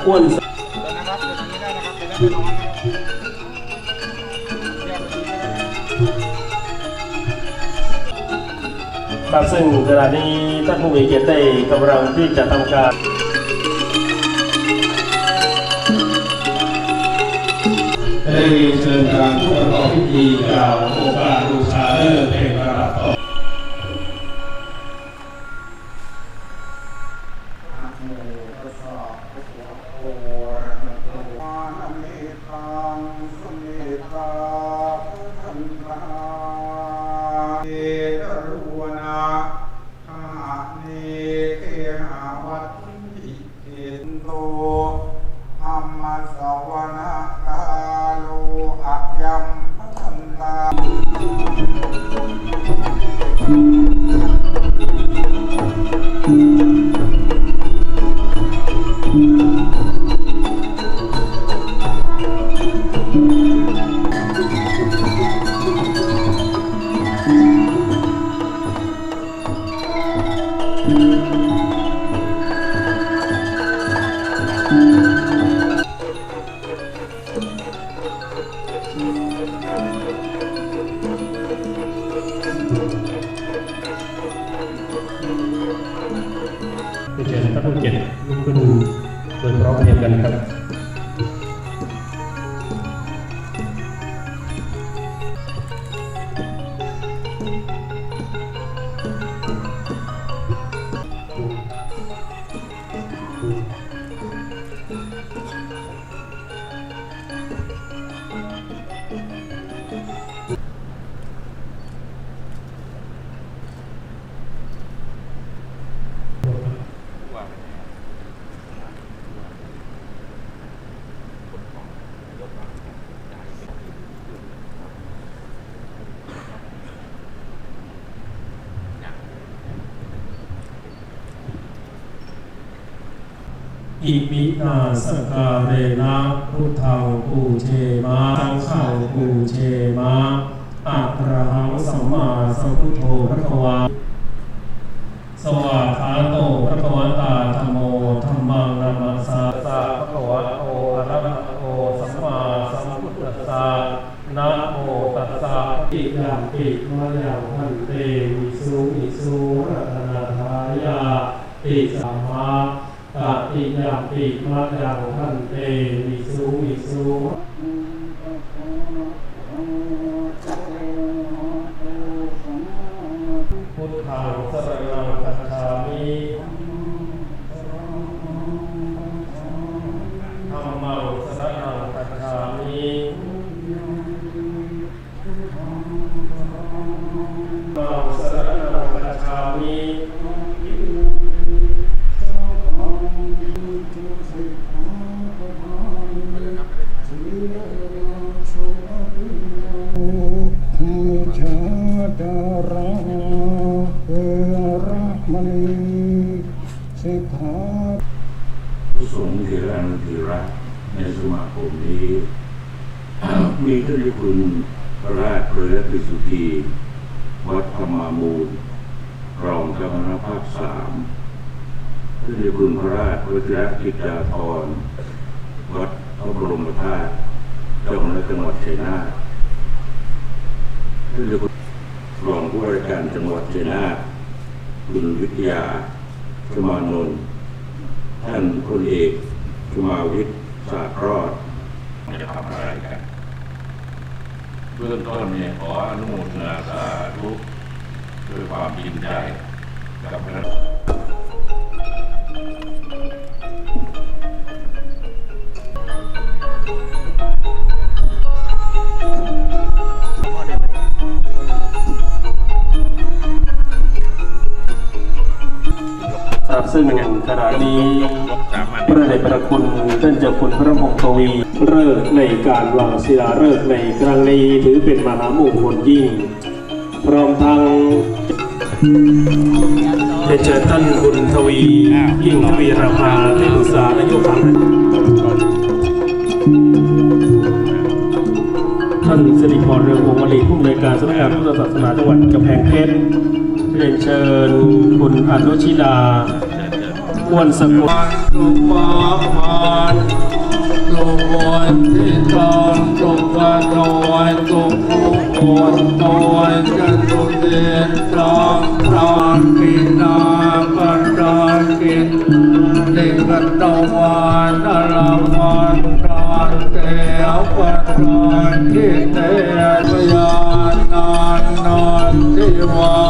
ท่านอนุชิดาอ้วนนะครับเดี๋ยวนี้ได้นะครับเดี๋ยวได้ไม่ร้อนนะครับแยกไปนี้ได้ครับซึ่งขณะนี้ท่านผู้มีเกียรติได้กำลังที่จะทำการได้เรียนเชิญการผู้ประกอบพิธีกล่าวโอกาสบูชาเลิกษ์เป็ ทังสมเมตาทันตาเอตรุวนาคาเนเคหาวัตถิเกนโตอัมมัสวนะกาโลอะยัมพันตา เชิญท่นผู้เจ็ดรติลุกขึ้นโดยพร้อมเพรียงกันครับ อิมินาสการเรนะพุทธังปูเชมาสังฆังปูเชมาอะระหังสัมมาสัมพุทโธพระวาสวากขาโตพระวตาธรรมโมธรรมังนามัสสะสะพระกวะโตอะระหะโตสัมมาสัมพุทธัสสะนะโมตัสสะอิยัมปิมะยังพันเตวิสุวิสุรัตนาทายาติสัมมา ตติยาติมะยังพันเตวิสุวิสุ ผู้สงฆ์เทรานุเทระในสมาคมนี้ มีท่านเจ้าคุณพระราชพระภิกษุธีวัดธรรมามูลรองเจ้าคณะภาคสามท่านเจ้าคุณพระราชวชิรกิจจาภรวัดพระบรมธาตุเจ้าคณะจังหวัดชัยนาทท่านเจ้าคุณรองผู้ว่าราชการจังหวัดชัยนาทคุณวิทยาสมานนท์ ท่านพลเอกชุมาวิทย์สาครอดจะทำอะไรกัน เบื้องต้นเนี่ยขออนุโมทนาสาธุด้วยความยินใจกับพระ ขณะนี้พระเดชพระคุณท่านเจ้าคุณพระมงคลทวีเลิกษ์ในการวางศิลาฤกษ์ในครั้งนี้ถือเป็นมหามงคลยิ่ง พร้อมทั้งได้เชิญท่านบุญทวียิ่งทวีราภาที่ปรึกษานายกฝั่งท่านสิริพรเรืองวงศ์วลีผู้อำนวยการสำนักงานพุทธศาสนาจังหวัดกำแพงเพชรเรียนเชิญคุณอนุชิดา อ้วนสกุลตุมาหานตุวันที่ทองตุกะโดยตุกุโอนโดยกันตุเดนทองทองกินาปันดากินเดกันตะวันอลาวันตานเตอปันดานที่เตพยานานนานที่วา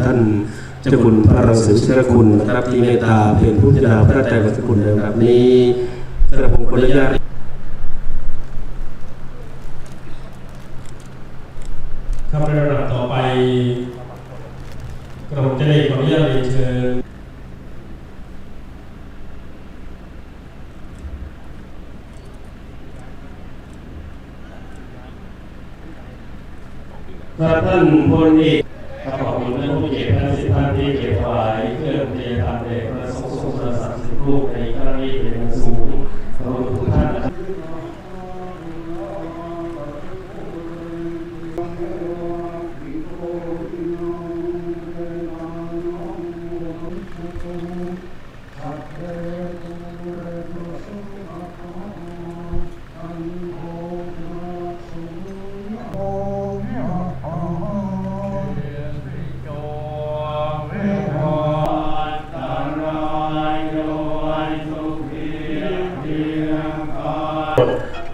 ท่านเจ้าคุณพระรังสีเชรคุณนะครับที่เมตตาเป็นผู้จารณาพระราชวัสกุลในแบบนี้กระผมขออนุญาตครับในระดับต่อไปกระผมจะได้ขออนุญาตเรียนเชิญครับท่านพลเอก ขอบคุณท่านผู้เกียรติท่านสิทธิ์ท่านที่เกียรติถวายเครื่องปฏิญาณแด่พระสงฆ์ทรงสามสิบรูปในครั้งนี้เป็นสูงขอบคุณทุกท่านนะ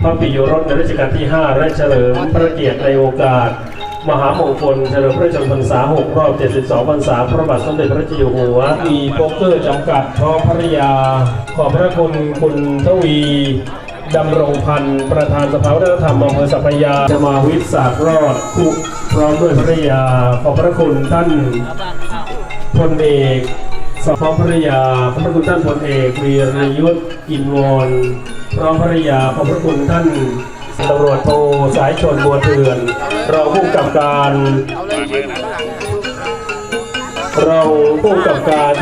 พระปิยรสในรัชกาลที่ 5 และเฉลิมพระเกียรติในโอกาส มหามงคลเฉลิมพระชนมพรรษา 6 รอบ 72 พรรษา พระบาทสมเด็จพระเจ้าอยู่หัว มีโป๊กเกอร์จำกัดทอภรยา ขอบพระคุณคุณทวีดำรงพันธ์ประธานสภาวัฒนธรรมอำเภอสัพยาจะมาวิศาสตร์รอดคุพร้อมด้วยภรรยา ขอบพระคุณท่านพลเอก สพร้อมภรรยาพระคุณท่านพลเอกวีรยุทธ์อินวรพร้อมภรรยาพระคุณท่านตำรวจโทสายชนบัวเถื่อน เราผู้กับการ เราผู้กับการ